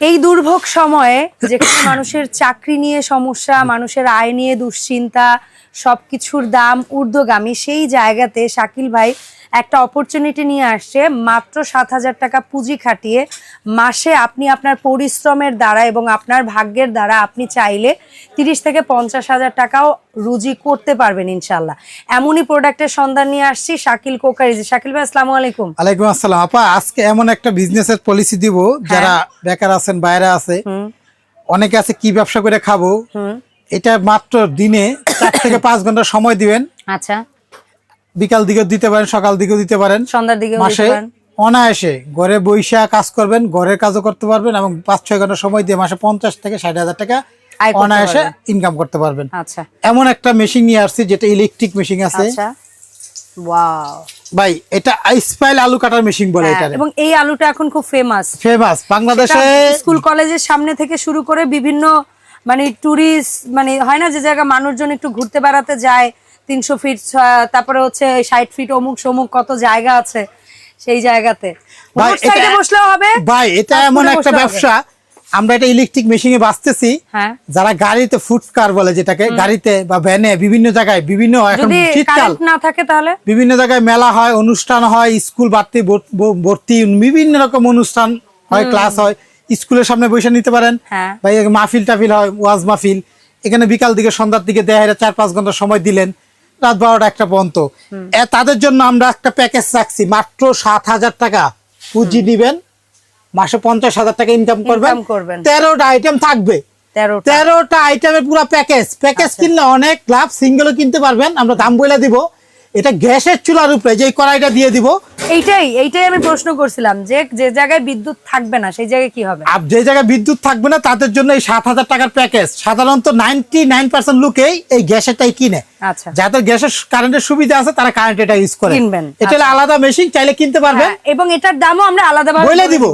এই দুর্ভোগ সময়ে যেখানে মানুষের চাকরি নিয়ে সমস্যা মানুষের আয় নিয়ে দুশ্চিন্তা সবকিছুর দাম ঊর্ধ্বগামী। সেই জায়গাতে শাকিল ভাই একটা অপরচুনিটি নিয়ে আসছে মাত্র সাত হাজার টাকা পুঁজি খাটিয়ে। মাসে আপনি আপনার পরিশ্রমের দ্বারা এবং আপনার ভাগ্যের দ্বারা আপনি চাইলে তিরিশ থেকে পঞ্চাশ হাজার টাকাও রুজি করতে পারবেন ইনশাল্লাহ এমনই প্রোডাক্টের সন্ধান নিয়ে আসছি শাকিল কোকারিজি শাকিল ভাই আসসালামু আলাইকুম। আলাইকুম আসসালাম। আপা আজকে এমন একটা বিজনেসের পলিসি দিব যারা বেকার আছেন বাইরে আছে। অনেকে আছে কি ব্যবসা করে খাব? এটা মাত্র দিনে চার থেকে পাঁচ ঘণ্টা সময় দিবেন। আচ্ছা। বিকাল দিকেও দিতে পারেন সকাল দিকেও দিতে পারেন। সন্ধ্যার দিকে মাসে অনায়াসে ঘরে বৈশা কাজ করবেন ঘরের কাজও করতে পারবেন এবং পাঁচ ছয় ঘণ্টা সময় দিয়ে মাসে পঞ্চাশ থেকে ষাট হাজার টাকা অনায়াসে ইনকাম করতে পারবেন। আচ্ছা। এমন একটা মেশিন নিয়ে আসছি যেটা ইলেকট্রিক মেশিন আছে। আচ্ছা। ভাই এটা আইসপাইল আলু কাটার মেশিন বলে এটা এবং এই আলুটা এখন খুব ফেমাস ফেমাস বাংলাদেশে স্কুল কলেজের সামনে থেকে শুরু করে বিভিন্ন মানে টুরিস্ট মানে হয় না যে জায়গা মানুষজন একটু ঘুরতে বেড়াতে যায় তিনশো ফিট তারপরে হচ্ছে ষাট ফিট অমুক সমুক কত জায়গা আছে সেই জায়গাতে। বসলেও হবে ভাই এটা এমন একটা ব্যবসা আমরা এটা ইলেকট্রিক মেশিনে বাঁচতেছি। হ্যাঁ। যারা গাড়িতে ফুড কার বলে যেটাকে গাড়িতে বা ভ্যানে বিভিন্ন জায়গায় বিভিন্ন শীতকাল না থাকে তাহলে? বিভিন্ন জায়গায় মেলা হয় অনুষ্ঠান হয় স্কুল ভর্তি ভর্তি বিভিন্ন রকম অনুষ্ঠান হয় ক্লাস হয়। স্কুলের সামনে বসে নিতে পারেন। হ্যাঁ। ভাই মাহফিল টাফিল হয় ওয়াজ মাহফিল। এখানে বিকাল দিকে সন্ধ্যার দিকে দেয় এটা চার পাঁচ ঘণ্টা সময় দিলেন। রাত বারোটা একটা পর্যন্ত। তাদের জন্য আমরা একটা প্যাকেজ রাখছি। মাত্র সাত হাজার টাকা। পুঁজি দিবেন মাসে পঞ্চাশ হাজার টাকা ইনকাম করবেন। তেরোটা আইটেম থাকবে। তেরোটা। তেরোটা আইটেমের পুরো প্যাকেজ প্যাকেজ কিনলে অনেক লাভ। সিঙ্গেলও কিনতে পারবেন। আমরা দাম বলে দিব। এটা গ্যাসের চুলার উপরে যে কড়াইটা দিয়ে দিব। এইটাই এইটাই আমি প্রশ্ন করছিলাম যে যে জায়গায় বিদ্যুৎ থাকবে না সেই জায়গায় কি হবে? আর যে জায়গায় বিদ্যুৎ থাকবে না তাদের জন্য এই সাত হাজার টাকার প্যাকেজ। সাধারণত নাইনটি নাইন পার্সেন্ট লোকেই এই গ্যাসেরটাই কিনে। আচ্ছা। যাদের গ্যাসের কারেন্টের সুবিধা আছে তারা কারেন্ট এটা ইউজ করে। কিনবেন, এটা হলো আলাদা মেশিন চাইলে কিনতে পারবেন। হ্যাঁ, এবং এটার দামও আমরা আলাদাভাবে বলে দিব।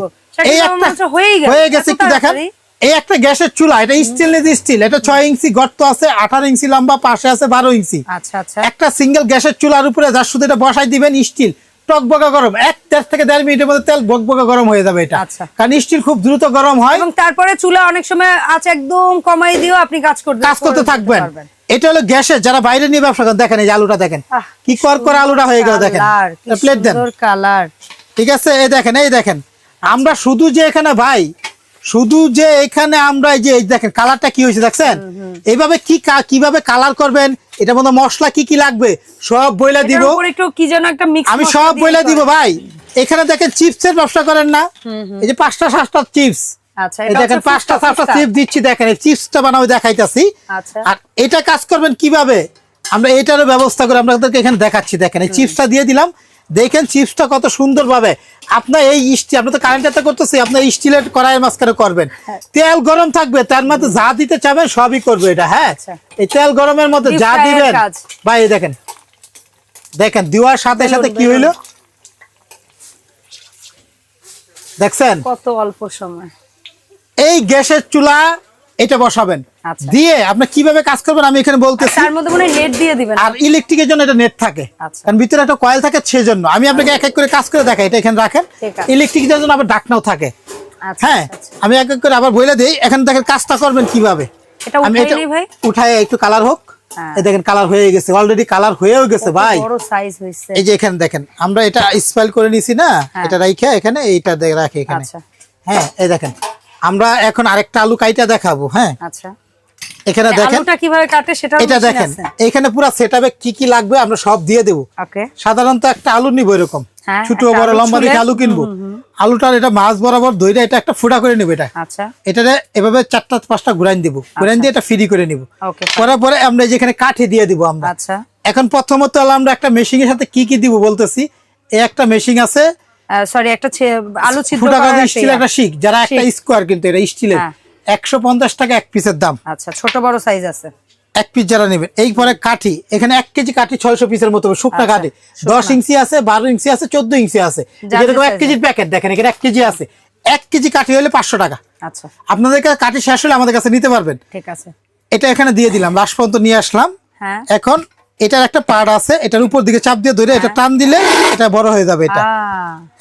এই একটা হয়ে গেছে একটু দেখেন? এই একটা গ্যাসের চুলা এটা স্টেনলেস স্টিল এটা ছয় ইঞ্চি গর্ত আছে আঠারো ইঞ্চি লম্বা পাশে আছে বারো ইঞ্চি। আচ্ছা আচ্ছা। একটা সিঙ্গেল গ্যাসের চুলার উপরে যার শুধু এটা বসাই দিবেন স্টিল গরম এক দেড় থেকে দেড় মিনিটের মধ্যে তেল গরম হয়ে যাবে এটা। আচ্ছা। কারণ স্টিল খুব দ্রুত গরম হয়। এবং তারপরে চুলা অনেক সময় একদম কমাই দিও আপনি কাজ করতে কাজ করতে থাকবেন। এটা হলো গ্যাসের যারা বাইরে নিয়ে ব্যবসা করেন দেখেন এই আলুটা দেখেন। কি কর করে আলুটা হয়ে গেল দেখেন। প্লেট দেন। কালার। ঠিক আছে? এই দেখেন এই দেখেন। আমরা শুধু যে এখানে ভাই শুধু যে এখানে আমরা এই যে দেখেন কালারটা কি হয়েছে দেখছেন? এইভাবে কি কীভাবে কালার করবেন? এটা মধ্যে মশলা কি কি লাগবে? সব বইলা দিব। কি যেন একটা মিক্স আমি সব বইলা দিব ভাই। এখানে দেখেন চিপসের ব্যবসা করেন না। এই যে পাঁচটা সাতটা চিপস আচ্ছা এটা দেখেন পাঁচটা সাতটা ফুচকা। চিপস দিচ্ছি দেখেন এই চিপসটা বানাবো দেখাইতাছি। আচ্ছা। আর এটা কাজ করবেন কীভাবে? আমরা এটারও ব্যবস্থা করে আপনাদেরকে এখানে দেখাচ্ছি দেখেন এই চিপসটা দিয়ে দিলাম। দেখেন চিপসটা কত সুন্দর ভাবে আপনার এই স্টিল আপনি তো কারেন্টটা করতেছি আপনার স্টিলের কড়াইয়ের মাঝখানে করবেন। তেল গরম থাকবে তার মধ্যে যা দিতে চাবেন সবই করবে এটা হ্যাঁ? আচ্ছা। এই তেল গরমের মধ্যে যা দিবেন ভাই দেখেন। দেখেন দেওয়ার সাথে সাথে কি। হইল? দেখছেন? কত অল্প সময়। এই গ্যাসের চুলা এটা বসাবেন। আচ্ছা। দিয়ে আপনি কীভাবে কাজ করবেন আমি এখানে বলতেছি। তার মধ্যে মনে নেট দিয়ে দিবেন। আর ইলেকট্রিকের জন্য এটা নেট থাকে। আচ্ছা। কারণ ভিতরে একটা কয়েল থাকে সেজন্য। আমি আপনাকে এক এক করে কাজ করে দেখাই এটা এখানে রাখেন। ইলেকট্রিকের জন্য আবার ডাকনাও থাকে। আচ্ছা হ্যাঁ। আমি এক এক করে আবার বলে দিই এখানে দেখেন কাজটা করবেন কীভাবে। এটা আমি এটা ভাই? উঠায় একটু কালার হোক। হ্যাঁ। এই দেখেন কালার হয়ে গেছে অলরেডি কালার হয়েও গেছে ভাই। বড় সাইজ হইছে এই যে এখানে দেখেন আমরা এটা স্পাইল করে নিছি না হ্যাঁ। এটা রাইখে এখানে এইটা রাখি এখানে। আচ্ছা। হ্যাঁ এই দেখেন। আমরা এখন আরেকটা আলু কাইটা দেখাবো হ্যাঁ? আচ্ছা। এখানে দেখেন কীভাবে কাটে সেটা এটা দেখেন এখানে পুরো সেটআপে কি কি লাগবে আমরা সব দিয়ে দেবো। ওকে। সাধারণত একটা আলু নিবো এরকম হ্যাঁ, ছোট বড় লম্বা ছুলে- আলু কিনবো। আলুটার এটা মাছ বরাবর দইটা এটা একটা ফুটা করে নিবো এটা। আচ্ছা। এটারে এভাবে চারটা পাঁচটা ঘুরাইন দিব ঘুরাইন দিয়ে এটা ফ্রি করে নিব। করার পরে আমরা যেখানে কাঠি দিয়ে দিব আমরা। আচ্ছা। এখন প্রথমত আমরা একটা মেশিনের সাথে কি কি দিব বলতেছি একটা মেশিন আছে সরি একটা আলু ছিদ্র একটা স্টিল একটা শিক যারা একটা। স্কোয়ার কিন্তু এটা স্টিলের। হ্যাঁ। একশো পঞ্চাশ টাকা এক পিসের দাম। আচ্ছা ছোট বড় সাইজ আছে। এক পিস যারা নেবেন এই পরে কাঠি এখানে এক কেজি কাঠি ছয়শো পিসের মতো শুকনা আচ্ছা, কাঠি। দশ ইঞ্চি আছে বারো ইঞ্চি আছে চোদ্দ ইঞ্চি আছে। যেরকম এক কেজির প্যাকেট দেখেন এখানে এক কেজি আছে। এক কেজি কাঠি হলে পাঁচশো টাকা। আচ্ছা। আপনাদের কাছে কাঠি শেষ হলে আমাদের কাছে নিতে পারবেন। ঠিক আছে। এটা এখানে দিয়ে দিলাম লাস্ট পর্যন্ত নিয়ে আসলাম। হ্যাঁ। এখন এটার একটা পার্ট আছে এটার উপর দিকে চাপ দিয়ে ধরে এটা টান দিলে এটা বড় হয়ে যাবে এটা।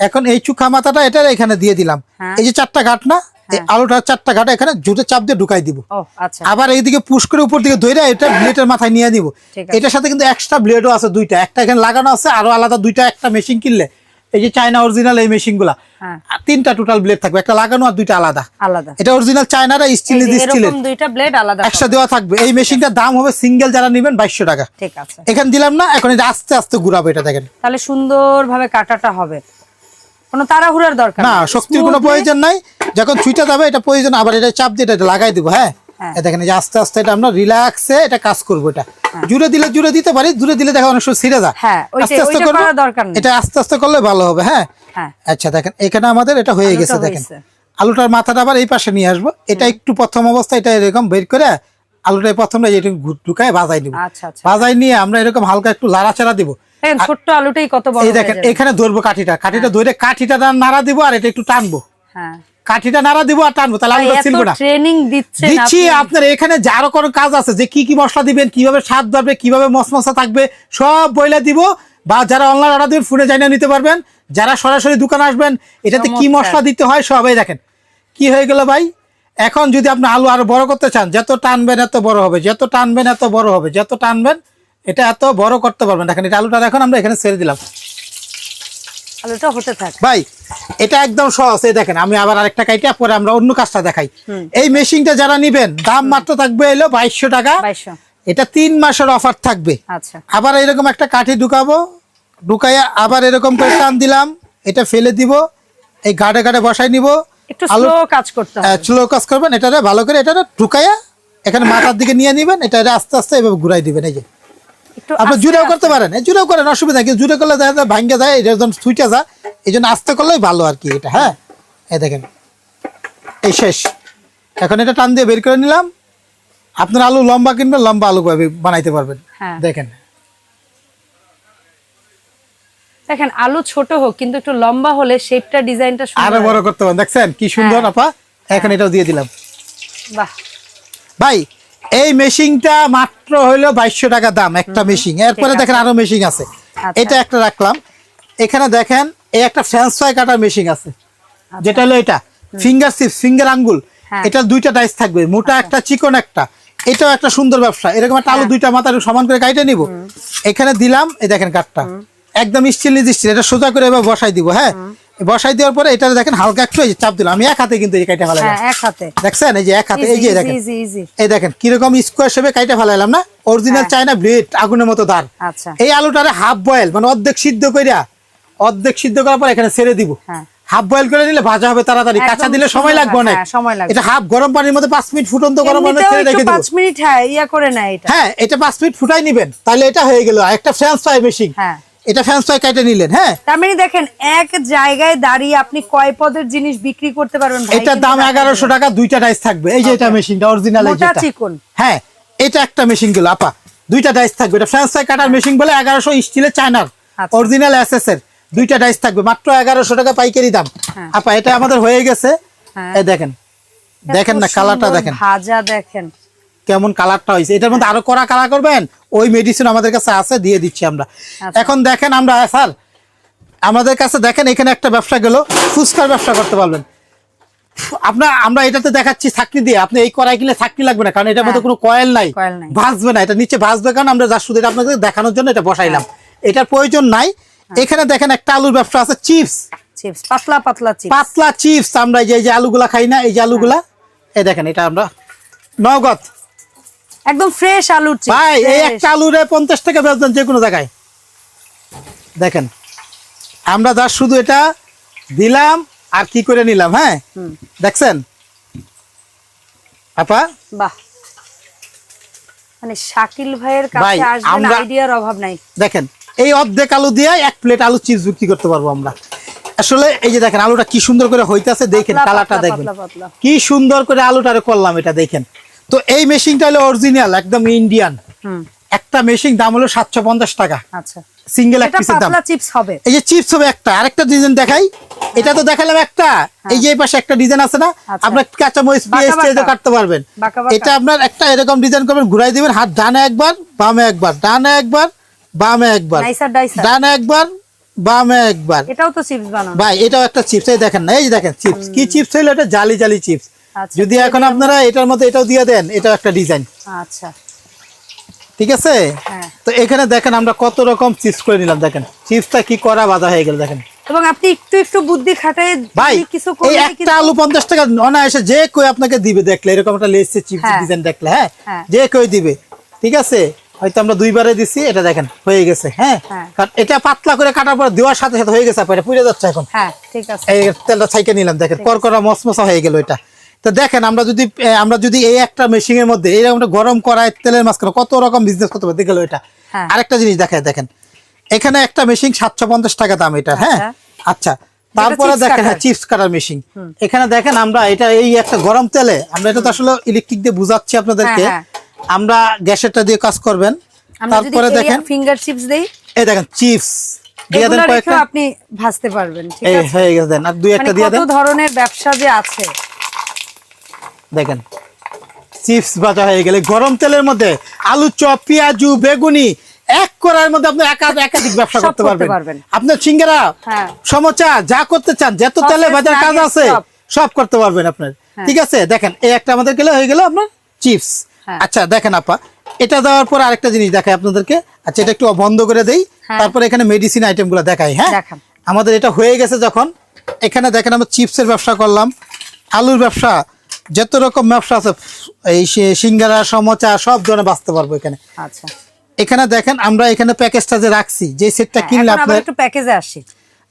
এখন এই চুখা মাথাটা এটা এখানে দিয়ে দিলাম। হ্যাঁ। এই যে চারটা ঘাট না এই আলুটার চারটা ঘাট এখানে জুটে চাপ দিয়ে ঢুকাই দিব। আচ্ছা। আবার এইদিকে পুশ করে উপর দিকে ধরে এটা ব্লেডের মাথায় নিয়ে দিব এটার সাথে কিন্তু এক্সট্রা ব্লেডও আছে দুইটা। একটা এখানে লাগানো আছে আরও আলাদা দুইটা একটা মেশিন কিনলে। এই যে চায়না অরিজিনাল এই মেশিনগুলা হ্যাঁ। তিনটা টোটাল ব্লেড থাকবে একটা লাগানো আর দুইটা আলাদা। আলাদা। এটা অরিজিনাল চায়নার স্টিল এই যে স্টিলের দুইটা ব্লেড আলাদা একসাথে দেওয়া থাকবে। এই মেশিনটার দাম হবে সিঙ্গেল যারা নেবেন বাইশশো টাকা। ঠিক আছে। এখানে দিলাম না এখন এটা আস্তে আস্তে ঘুরাবো এটা দেখেন। তাহলে সুন্দরভাবে কাটাটা হবে। কোনো তাড়াহুড়ার দরকার না শক্তির কোনো প্রয়োজন নাই। যখন ছুইটা যাবে এটা প্রয়োজন আবার এটা চাপ দিয়ে এটা লাগাই দিব হ্যাঁ? দেখেন যে আস্তে আস্তে এটা আমরা রিল্যাক্সে এটা কাজ করব এটা। জুড়ে দিলে জুড়ে দিতে পারি জুড়ে দিলে দেখা অনেক সময় ছিঁড়ে যায়। হ্যাঁ, আস্তে আস্তে ওইটা দরকার নেই। এটা আস্তে আস্তে করলে ভালো হবে হ্যাঁ। হ্যাঁ। আচ্ছা দেখেন এখানে আমাদের এটা হয়ে গেছে দেখেন। আলুটার মাথাটা আবার এই পাশে নিয়ে আসব। এটা একটু প্রথম অবস্থা এটা এরকম বের করে আলুটা প্রথমটা এটা ঢুকায় ভাজাই নিব। আচ্ছা আচ্ছা। ভাজাই নিয়ে আমরা এরকম হালকা একটু লাড়াচাড়া দিব। দেখেন ছোট্ট আলুটাই কত বড় এই দেখেন এখানে ধরবো কাঠিটা। কাঠিটা ধরে কাঠিটা নাড়া দিব আর এটা একটু টানবো। হ্যাঁ। কাঠিটা নাড়া দিব আর টানবো তাহলে আলুটা এত না ট্রেনিং দিচ্ছেন দিচ্ছি আপনার এখানে যে আরও কোনো কাজ আছে যে কি কি মশলা দিবেন কীভাবে স্বাদ ধরবে কীভাবে মশমশা থাকবে সব বইলা দিব। বা যারা অনলাইন অর্ডার দিবেন ফোনে জানিয়ে নিতে পারবেন। যারা সরাসরি দোকানে আসবেন এটাতে কি মশলা দিতে হয় সবাই দেখেন। কি হয়ে গেল ভাই? এখন যদি আপনি আলু আরও বড় করতে চান যত টানবেন এত বড় হবে যত টানবেন এত বড় হবে যত টানবেন এটা এত বড় করতে পারবেন। দেখেন এটা আলুটা এখন আমরা এখানে ছেড়ে দিলাম। আলুটা হতে থাক। ভাই এটা একদম সহজ। এই দেখেন আমি আবার আরেকটা কাইটা পরে আমরা অন্য কাজটা দেখাই। এই মেশিনটা যারা নিবেন দাম মাত্র থাকবে এলো বাইশশো টাকা। এটা তিন মাসের অফার থাকবে। আচ্ছা। আবার এরকম একটা কাঠি ঢুকাবো ঢুকাইয়া আবার এরকম করে টান দিলাম এটা ফেলে দিব এই গাড়ে গাড়ে বসাই নিব। একটু স্লো কাজ করতে হবে। স্লো কাজ করবেন এটা ভালো করে এটা ঢুকাইয়া এখানে মাথার দিকে নিয়ে নিবেন এটা আস্তে আস্তে এভাবে ঘুরাই দিবেন এই যে। আপনি জুড়েও করতে পারেন। জুড়েও করেন অসুবিধা কিন্তু জুড়ে করলে দেখা যায় ভাঙ্গে যায় এটা যখন সুইটা যায়। এই জন্য আস্তে করলেই ভালো আর কি এটা হ্যাঁ? এই দেখেন। এই শেষ। এখন এটা টান দিয়ে বের করে নিলাম। আপনার আলু লম্বা কিনবেন লম্বা আলু বানাইতে পারবেন। হ্যাঁ। দেখেন। দেখেন আলু ছোট হোক কিন্তু একটু লম্বা হলে শেপটা ডিজাইনটা আরও বড় করতে পারেন। দেখছেন? কি সুন্দর হ্যাঁ। আপা। এখন এটাও দিয়ে দিলাম। বাহ। ভাই এই মেশিনটা মাত্র হইল বাইশশো টাকা দাম একটা মেশিন। এরপরে দেখেন আরও মেশিন আছে। আচ্ছা। এটা একটা রাখলাম। এখানে দেখেন এই একটা ফ্রেঞ্চ ফ্রাই কাটার মেশিন আছে। যেটা হলো এটা ফিঙ্গার চিপস ফিঙ্গার আঙ্গুল। হ্যাঁ। এটা দুইটা ডাইস থাকবে মোটা একটা চিকন একটা। এটাও একটা সুন্দর ব্যবসা। এরকম একটা আলু দুইটা মাথা সমান করে কাইটে নিব। এখানে দিলাম এই দেখেন কাঠটা। একদম স্টিল নিজ স্টিল এটা সোজা করে এবার বসাই দিব হ্যাঁ? বসাই দেওয়ার পরে এটা দেখেন হালকা একটু চাপ দিলাম। আমি এক হাতে কিন্তু এই কাইটা ফেলাইলাম। হ্যাঁ এক হাতে। দেখছেন? এই যে এক হাতে এই যে দেখেন। এই দেখেন কীরকম স্কোয়ার শেপে কাইটা ফেলাইলাম না? অরিজিনাল চায়না ব্লেড আগুনের মতো দাঁড় আচ্ছা। এই আলুটারে হাফ বয়েল মানে অর্ধেক সিদ্ধ কইরা অর্ধেক সিদ্ধ করার পর এখানে ছেড়ে দিব। হ্যাঁ। হাফ বয়েল করে নিলে ভাজা হবে তাড়াতাড়ি। কাঁচা দিলে সময় লাগবে অনেক। হ্যাঁ। এটা হাফ গরম পানির মধ্যে পাঁচ মিনিট ফুটন্ত গরম পানির ছেড়ে রেখে দিব। পাঁচ মিনিট হ্যাঁ ইয়া করে নেয় এটা। হ্যাঁ এটা পাঁচ মিনিট ফুটাই নিবেন। তাহলে এটা হয়ে গেল। আর একটা ফ্রেঞ্চ ফ্রাই মেশিন হ্যাঁ। এটা ফ্রেঞ্চ ফ্রাই কাটে নিলেন হ্যাঁ? তার মানে দেখেন এক জায়গায় দাঁড়িয়ে আপনি কয় পদের জিনিস বিক্রি করতে পারবেন ভাই? এটার দাম এগারোশো। টাকা দুইটা ডাইস থাকবে। এই যে এটা মেশিনটা অরিজিনাল মোটা চিকন। হ্যাঁ এটা একটা মেশিনগুলো আপা দুইটা ডাইস থাকবে। এটা ফ্যান্স ফ্রান্স কাটার মেশিন বলে এগারোশো স্টিলের চায়নার আচ্ছা। অরিজিনাল এসএস এর দুইটা ডাইস থাকবে মাত্র এগারোশো টাকা পাইকারি দাম। হ্যাঁ। আপা এটা আমাদের হয়ে গেছে। হ্যাঁ। এই দেখেন দেখেন না কালারটা দেখেন। ভাজা দেখেন। কেমন কালারটা হয়েছে। এটার মধ্যে আরও কড়া কালার করবেন ওই মেডিসিন আমাদের কাছে আছে দিয়ে দিচ্ছি আমরা। আচ্ছা। এখন দেখেন আমরা স্যার আমাদের কাছে দেখেন এখানে একটা ব্যবসা গেল ফুচকার ব্যবসা করতে পারবেন। আপনার আমরা এটাতে দেখাচ্ছি থাকনি দিয়ে আপনি এই কড়াই কিনলে থাকনি লাগবে না কারণ এটার মধ্যে কোনো কয়েল নাই ভাসবে না এটা নিচে ভাসবে কারণ আমরা যা শুধু এটা আপনাদের দেখানোর জন্য এটা বসাইলাম। এটার প্রয়োজন নাই। এখানে দেখেন একটা আলুর ব্যবসা আছে চিপস। চিপস পাতলা পাতলা চিপস। পাতলা চিপস আমরা এই যে আলুগুলা খাই না এই যে আলুগুলা এই দেখেন এটা আমরা নগদ। একদম ফ্রেশ চিপস ভাই এই একটা আলুরে পঞ্চাশ টাকা বেচবেন যে কোনো জায়গায়। দেখেন আমরা যা শুধু এটা দিলাম আর কি করে নিলাম হ্যাঁ? দেখছেন? আপা? বাহ। মানে শাকিল ভাইয়ের কাছে আসবেন আইডিয়ার অভাব নাই। দেখেন এই অর্ধেক আলু দিয়ে এক প্লেট আলু চিপস বিক্রি করতে পারব আমরা। আসলে এই যে দেখেন আলুটা কি সুন্দর করে হইতাছে দেখেন কালারটা পাতলা। কি সুন্দর করে আলুটারে করলাম এটা দেখেন। তো এই মেশিনটা হলো অরিজিনাল একদম ইন্ডিয়ান একটা মেশিন দাম হলো সাতশো পঞ্চাশ টাকা। আচ্ছা। সিঙ্গেল এক পিসের দাম। চিপস হবে। এই যে চিপস হবে একটা আরেকটা ডিজাইন দেখাই। এটা তো দেখালাম একটা। এই যে পাশে একটা ডিজাইন আছে না আচ্ছা। আপনার কাঁচা মরিচ বাঁকা পেঁয়াজ টেয়াজও বাঁকা। কাটতে পারবেন। এটা আপনার একটা এরকম ডিজাইন করবেন ঘুরাই দিবেন হাত ডানে একবার বামে একবার ডানে একবার বামে একবার ডানে একবার বামে একবার। এটাও তো চিপস বানানো। ভাই এটাও একটা চিপস এই দেখেন না এই যে দেখেন চিপস কি চিপস হইল এটা? জালি জালি চিপস যদি এখন আপনারা এটার মধ্যে এটাও দিয়ে দেন এটাও একটা ডিজাইন। আচ্ছা। ঠিক আছে? হ্যাঁ। তো এখানে দেখেন আমরা কত রকম চিপস করে নিলাম দেখেন। চিপসটা কি করা বাধা হয়ে গেল দেখেন। এবং আপনি একটু একটু বুদ্ধি খাটায় ভাই কিছু এই একটা আলু পঞ্চাশ টাকা অনায়াসে যে কই আপনাকে দিবে দেখলে এরকম একটা লেসে চিপস হ্যাঁ। ডিজাইন দেখলে হ্যাঁ? হ্যাঁ। যে কই দিবে। ঠিক আছে? হয়তো আমরা দুইবারে দিছি এটা দেখেন হয়ে গেছে হ্যাঁ। কারণ এটা পাতলা করে কাটার পর দেওয়ার সাথে সাথে হয়ে গেছে এটা পুড়ে যাচ্ছে এখন। হ্যাঁ ঠিক আছে। এই তেলটা ছাইকে নিলাম দেখেন করকরা মসমসা হয়ে গেল এটা। তো দেখেন আমরা যদি আমরা যদি এই একটা মেশিনের মধ্যে এইরকম গরম করায় তেলের মাঝখানে কত রকম বিজনেস করতে পারে? দেখল এটা? হ্যাঁ। আরেকটা জিনিস দেখায় দেখেন। এখানে একটা মেশিন সাতশো পঞ্চাশ টাকা দাম এটা হ্যাঁ? আচ্ছা। তারপরে দেখেন হ্যাঁ চিপস কাটার মেশিন এখানে দেখেন আমরা এটা এই একটা গরম তেলে আমরা এটা তো আসলে ইলেকট্রিক দিয়ে বুঝাচ্ছি আপনাদেরকে। হ্যাঁ, আমরা গ্যাসেরটা দিয়ে কাজ করবেন। তারপরে দেখেন ফিঙ্গার চিপস দেই। এই দেখেন চিপস দিয়ে দেন কয়েকটা। আপনি ভাজতে পারবেন ঠিক এই আছে? হয়ে গেছে দেন। আর দুই মানে একটা দিয়ে কত ধরনের ব্যবসা যে আছে। দেখেন চিপস ভাজা হয়ে গেলে গরম তেলের মধ্যে আলু চপ পেঁয়াজু বেগুনি এক করার মধ্যে আপনি একা একাধিক ব্যবসা করতে পারবেন। আপনার সিঙ্গারা হ্যাঁ। সমোচা যা করতে চান যত তেলে ভাজার কাজ আছে সব। করতে পারবেন আপনার হ্যাঁ। ঠিক আছে দেখেন এই একটা আমাদের গেলে হয়ে গেল আপনার চিপস হ্যাঁ। আচ্ছা দেখেন আপা এটা দেওয়ার পর আরেকটা জিনিস দেখাই আপনাদেরকে আচ্ছা এটা একটু বন্ধ করে দেই। তারপর এখানে মেডিসিন আইটেমগুলো দেখাই হ্যাঁ আমাদের এটা হয়ে গেছে যখন এখানে দেখেন আমরা চিপসের ব্যবসা করলাম আলুর ব্যবসা যত রকম ব্যবসা আছে এই সিঙ্গারা সমোচা সব ধরনের বাঁচতে পারব এখানে। আচ্ছা। এখানে দেখেন আমরা এখানে প্যাকেজটা যে রাখছি যে সেটটা হ্যাঁ, কিনলে আপনার একটু প্যাকেজে আসি।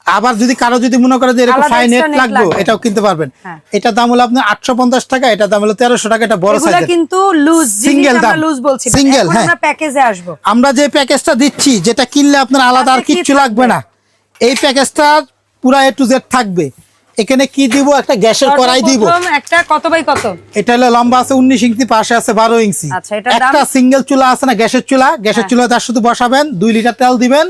আবার যদি কারও যদি মনে করে যে এরকম ফাইন নেট লাগবে। এটাও কিনতে পারবেন। হ্যাঁ। এটা দাম হলো আপনার আটশো পঞ্চাশ টাকা এটা দাম হলো তেরোশো টাকা এটা বড় এগুলা সাইজের কিন্তু লুজ সিঙ্গেল দাম। লুজ বলছি সিঙ্গেল হ্যাঁ। আমরা প্যাকেজে আসব। আমরা যে প্যাকেজটা দিচ্ছি যেটা কিনলে আপনার আলাদা আর তাতে কি কিচ্ছু লাগবে না। এই প্যাকেজটা পুরা এ টু জেড থাকবে। এখানে কি দিব? একটা গ্যাসের কড়াই দিব। একটা কত বাই কত? এটা হলো লম্বা আছে উনিশ ইঞ্চি পাশে আছে বারো ইঞ্চি। আচ্ছা, একটা সিঙ্গেল চুলা আছে না গ্যাসের চুলা? গ্যাসের হ্যাঁ। চুলা তার শুধু বসাবেন দুই লিটার তেল দিবেন।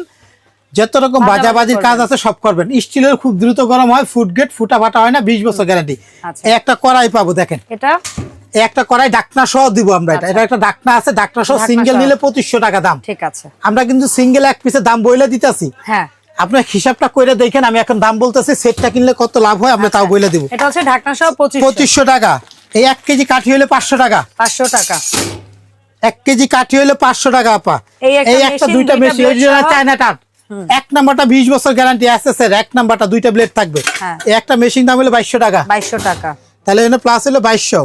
যত রকম বাজাবাজির কাজ আছে সব করবেন। স্টিলের খুব দ্রুত গরম হয় ফুড গেট ফুটা ফাটা হয় না বিশ বছর গ্যারান্টি আচ্ছা। একটা কড়াই পাবো দেখেন। এটা? একটা কড়াই ডাকনা সহ দিব আমরা এটা। আচ্ছা। এটা একটা ডাকনা আছে ডাকনা সহ সিঙ্গেল নিলে পঁচিশশো টাকা দাম। ঠিক আছে। আমরা কিন্তু সিঙ্গেল এক পিসের দাম বইলে দিতেছি। হ্যাঁ। আপনার হিসাবটা করে দেখেন আমি এখন দাম বলতেছি সেটটা কিনলে কত লাভ হয় আমরা তাও বইলে দিব। এটা হচ্ছে ঢাকনা সহ পঁচিশ পঁচিশশো টাকা। এই এক কেজি কাঠি হলে পাঁচশো টাকা। পাঁচশো টাকা। এক কেজি কাঠি হলে পাঁচশো টাকা আপা। এই একটা দুইটা মেশিন? চায়না টাট এক নাম্বারটা বিশ বছর গ্যারান্টি আছে স্যার এক নাম্বারটা দুইটা ব্লেড থাকবে। হ্যাঁ। এই একটা মেশিন দাম হলো বাইশশো টাকা। বাইশশো টাকা। তাহলে প্লাস হলো বাইশশো।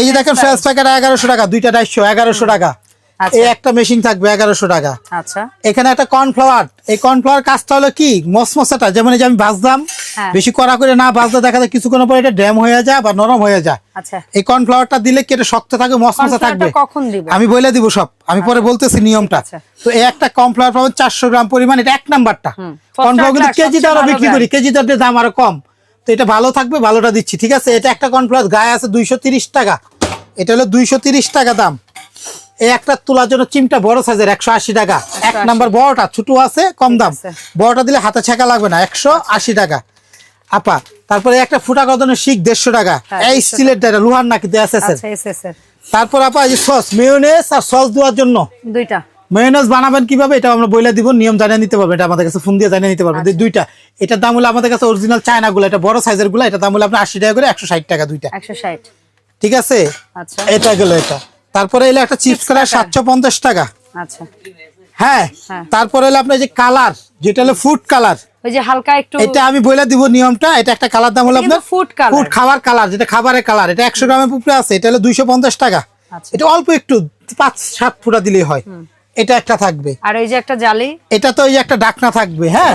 এই যে দেখেন ফ্রেশ প্যাকেট এগারোশো টাকা দুইটা ডাইশো এগারোশো টাকা। আচ্ছা। এই একটা মেশিন থাকবে এগারোশো টাকা। আচ্ছা। এখানে একটা কর্নফ্লাওয়ার এই কর্নফ্লাওয়ার কাজটা হলো কি? মসমসাটা যেমন এই যে আমি ভাজলাম হ্যাঁ। বেশি কড়া করে না ভাজলে দেখা যায় কিছুক্ষণ পর এটা ড্যাম হয়ে যায় বা নরম হয়ে যায়। আচ্ছা। এই কর্নফ্লাওয়ারটা দিলে কি এটা শক্ত থাকবে মসমসা থাকবে? কখন দিব? আমি বলে দিব সব। আমি পরে বলতেছি নিয়মটা। আচ্ছা। তো এই একটা কর্নফ্লাওয়ার পাবেন চারশো গ্রাম পরিমাণ এটা এক নাম্বারটা। কর্নফ্লাওয়ার কিন্তু কেজি দরে বিক্রি করি কেজি দরে দাম আরও কম। তো এটা ভালো থাকবে ভালোটা দিচ্ছি ঠিক আছে? এটা একটা কর্নফ্লাওয়ার গায়ে আছে দুইশো তিরিশ টাকা। এটা হলো দুইশো তিরিশ টাকা দাম। এই একটা তোলার জন্য চিমটা বড় সাইজের একশো আশি টাকা। এক 180 নাম্বার বড়টা ছোট আছে কম দাম। বড়টা দিলে হাতে ছেঁকা লাগবে না একশো আশি টাকা। আপা তারপরে একটা ফুটা কদনের শিখ দেড়শো টাকা। হ্যাঁ, এই স্টিলের ডাটা লোহার নাকি দেয়া আছে আচ্ছা তারপর আপা এই সস মেয়োনেজ আর সস দেওয়ার জন্য। দুইটা। মেয়োনেজ বানাবেন কীভাবে এটা আমরা বলে দিব নিয়ম জানিয়ে নিতে পারবেন এটা আমাদের কাছে ফোন দিয়ে জানিয়ে নিতে পারবেন। আচ্ছা। দুইটা। এটার দাম হলো আমাদের কাছে অরিজিনাল চায়না গুলো এটা বড় সাইজেরগুলো এটা দাম হলো আপনার আশি টাকা করে একশো ষাট টাকা দুইটা। একশো ষাট। ঠিক আছে? আচ্ছা। এটা গেল এটা। তারপরে এলো একটা চিপস কালার সাতশো পঞ্চাশ টাকা। আচ্ছা। হ্যাঁ হ্যাঁ। তারপরে হলো আপনার যে কালার যেটা হলো ফুড কালার ওই যে হালকা একটু এটা আমি বলে দিব নিয়মটা এটা একটা কালার দাম হলো আপনার colour। ফুড খাবার কালার যেটা খাবারের কালার এটা একশো গ্রামের উপরে আছে এটা হলো দুইশো পঞ্চাশ টাকা। আচ্ছা। এটা অল্প একটু পাঁচ সাত ফুটা দিলেই হয়। এটা একটা থাকবে। আর ওই যে একটা জালি? এটা তো ওই যে একটা ডাকনা থাকবে হ্যাঁ?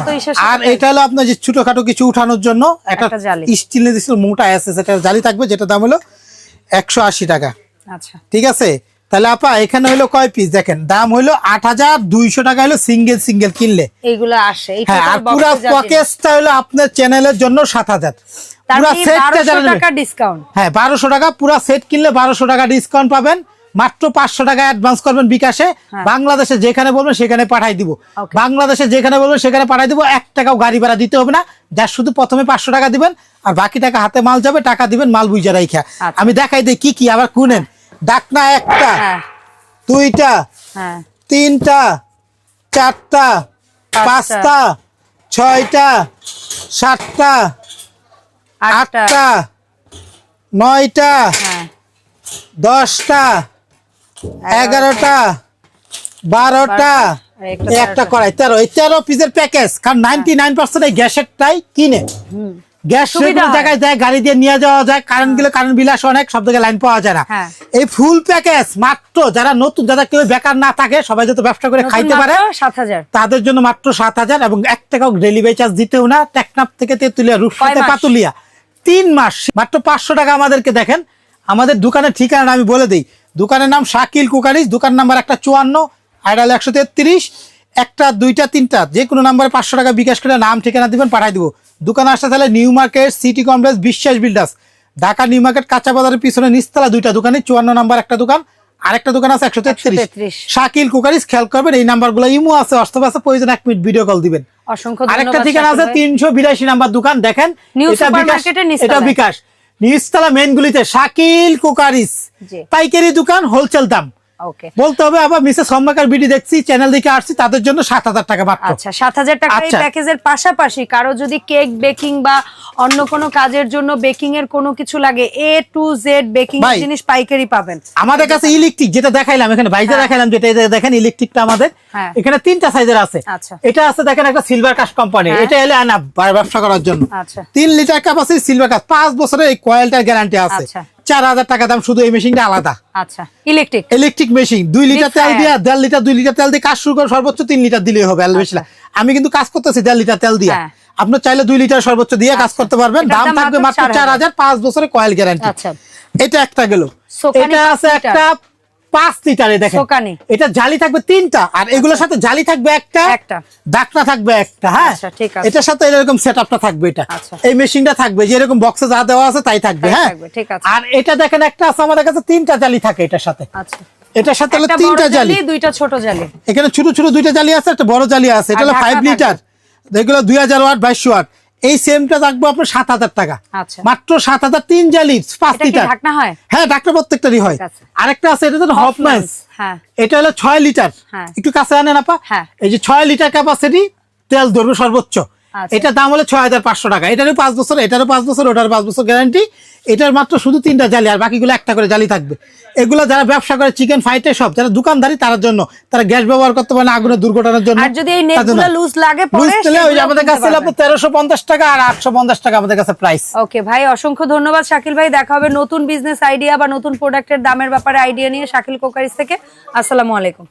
আর এটা হলো আপনার যে ছোটখাটো কিছু উঠানোর জন্য একটা। স্টিলের মোটা আছে সেটা জালি থাকবে যেটা দাম হলো একশো আশি টাকা। ঠিক আছে? তাহলে আপা এখানে হলো কয় পিস দেখেন দাম হলো আট হাজার দুইশো টাকা হলো সিঙ্গেল সিঙ্গেল কিনলে। এইগুলো আসে। হ্যাঁ আর পুরা। প্যাকেজটা হলো আপনার চ্যানেলের জন্য সাত হাজার। তার সেটটা 1200 যারা নেবে- টাকা ডিসকাউন্ট হ্যাঁ বারোশো টাকা পুরা সেট কিনলে বারোশো টাকা ডিসকাউন্ট পাবেন। মাত্র পাঁচশো টাকা অ্যাডভান্স করবেন বিকাশে। হ্যাঁ। বাংলাদেশে যেখানে বলবেন সেখানে পাঠাই দিব। বাংলাদেশে যেখানে বলবেন সেখানে পাঠাই দিব। এক টাকাও গাড়ি ভাড়া দিতে হবে না। যার শুধু প্রথমে পাঁচশো টাকা দিবেন আর বাকি টাকা হাতে মাল যাবে টাকা দিবেন মাল বুঝে রাইখা। আচ্ছা। আমি দেখাই দিই কি কি আবার কুনেন। ডাকনা একটা হ্যাঁ। দুইটা হ্যাঁ। তিনটা চারটা পাঁচটা, ছয়টা সাতটা আটটা। নয়টা হ্যাঁ। দশটা এগারোটা। বারোটা। একটা। করাই তেরো এই তেরো পিসের প্যাকেজ কারণ নাইনটি নাইন পার্সেন্ট এই গ্যাসের গ্যাসেরটাই কিনে। গ্যাস জায়গায় যায় গাড়ি দিয়ে নিয়ে যাওয়া যায় কারেন্ট গেলে কারেন্ট বিল আসে অনেক সব জায়গায় লাইন পাওয়া যায় না। হ্যাঁ। এই ফুল প্যাকেজ মাত্র যারা নতুন যারা কেউ বেকার না থাকে সবাই যাতে ব্যবসা করে খাইতে পারে সাত হাজার। তাদের জন্য মাত্র সাত হাজার এবং এক টাকাও ডেলিভারি চার্জ দিতেও না। টেকনাফ থেকে তেতুলিয়া রূপসাতে পাতুলিয়া তিন মাস। মাত্র পাঁচশো টাকা আমাদেরকে দেখেন। আমাদের দোকানের ঠিকানা আমি বলে দিই। দোকানের নাম শাকিল কুকারিস দোকান নাম্বার একটা চুয়ান্ন আইডাল একশো তেত্রিশ। একটা দুইটা তিনটা যে কোনো নাম্বারে পাঁচশো টাকা বিকাশ করে নাম ঠিকানা দিবেন পাঠাই দিব। দোকানে আসতে তাহলে new market city complex Biswas builders. Dhaka new market কাঁচা বাজারের পিছনে নিচতলা দুইটা দোকানে চুয়ান্ন নাম্বার একটা দোকান আরেকটা দোকান আছে একশো তেত্রিশ। শাকিল কুকারিজ খেয়াল করবেন এই নাম্বারগুলো ইমো আছে অস্তব আছে প্রয়োজন এক মিনিট ভিডিও কল দিবেন। অসংখ্য আরেকটা ঠিকানা আছে তিনশো বিরাশি নাম্বার দোকান দেখেন এটা বিকাশ নিচতলা মেন গুলিতে শাকিল কুকারিস। পাইকারি দোকান হোলসেল দাম। বলতে হবে আবার মিসেস সম্মাকার বিডি দেখছি চ্যানেল দেখে আসছি তাদের জন্য সাত হাজার টাকা মাত্র আচ্ছা সাত হাজার টাকা এই আচ্ছা। প্যাকেজের পাশাপাশি কারও যদি কেক বেকিং বা অন্য কোনো কাজের জন্য বেকিং এর কোনো কিছু লাগে এ টু জেড বেকিং। জিনিস পাইকারি পাবেন আমাদের কাছে ইলেকট্রিক যেটা দেখাইলাম এখানে বাইরে দেখাইলাম যেটা দেখেন ইলেকট্রিকটা আমাদের হ্যাঁ। এখানে তিনটা সাইজের আছে আচ্ছা। এটা আছে দেখেন একটা সিলভার কাস্ট কোম্পানি হ্যাঁ। এটা এলে আনা ব্যবসা করার জন্য আচ্ছা তিন লিটার ক্যাপাসিটি সিলভার কাস্ট পাঁচ বছরের এই কয়েলটার গ্যারান্টি আছে আচ্ছা। চার হাজার টাকা দাম শুধু এই মেশিনটা আলাদা। আচ্ছা ইলেকট্রিক ইলেকট্রিক মেশিন দুই লিটার তেল দিয়ে দেড় লিটার দুই লিটার তেল দিয়ে কাজ শুরু করে সর্বোচ্চ তিন লিটার দিলেই হবে না। আমি কিন্তু কাজ করতেছি দেড় লিটার তেল দিয়ে। হ্যাঁ। আপনার চাইলে দুই লিটার সর্বোচ্চ দিয়ে কাজ করতে পারবেন। দাম থাকবে মাত্র মাত্র চার হাজার পাঁচ বছরের কয়েল গ্যারান্টি আচ্ছা। এটা একটা গেল। এটা আছে একটা পাঁচ লিটারে দেখেন। এটা জালি থাকবে তিনটা আর এগুলোর সাথে জালি থাকবে একটা একটা। ডাকনা থাকবে একটা হ্যাঁ? আচ্ছা, ঠিক আছে। এটার সাথে এরকম সেট আপটা থাকবে এটা। আচ্ছা। এই মেশিনটা থাকবে যে এরকম বক্সে যা দেওয়া আছে তাই থাকবে হ্যাঁ? ঠিক আছে। আর এটা দেখেন একটা আছে আমাদের কাছে তিনটা জালি থাকে এটার সাথে। আচ্ছা। এটার সাথে তিনটা জালি দুইটা ছোট জালি। এখানে ছোট ছোট দুইটা জালি আছে একটা বড় জালি আছে। এটা হলো ফাইভ লিটার এগুলো দুই হাজার ওয়াট বাইশশো ওয়াট। এই সেমটা থাকব আপনার সাত হাজার টাকা। আচ্ছা। মাত্র সাত হাজার তিন জালি পাঁচ লিটার। হ্যাঁ? ডাক্তার প্রত্যেকটারই হয়। আরেকটা আছে এটা তো হফম্যান্স হ্যাঁ। এটা হলো ছয় লিটার। হ্যাঁ। একটু কাছে আনেন আপা। হ্যাঁ। এই যে ছয় লিটার ক্যাপাসিটি তেল ধরবে সর্বোচ্চ। আচ্ছা। এটার দাম হলো ছয় হাজার পাঁচশো টাকা। এটারও পাঁচ বছর এটারও পাঁচ বছর ওটারও পাঁচ বছর গ্যারান্টি এটার মাত্র শুধু তিনটা জালি আর বাকিগুলো একটা করে জালি থাকবে। এগুলো যারা ব্যবসা করে চিকেন ফাইটে সব যারা দোকানদারি তার জন্য তারা গ্যাস ব্যবহার করতে পারে না আগুনের দুর্ঘটনার জন্য। আর যদি এই নেটগুলো লুজ লাগে লুজ তেলে ওই আমাদের কাছে ছিল তেরোশো পঞ্চাশ টাকা আর আটশো পঞ্চাশ টাকা আমাদের কাছে প্রাইস ওকে ভাই অসংখ্য ধন্যবাদ। শাকিল ভাই দেখা হবে নতুন বিজনেস আইডিয়া বা নতুন প্রোডাক্টের দামের ব্যাপারে আইডিয়া নিয়ে শাকিল কোকারিস থেকে। আসসালামু আলাইকুম।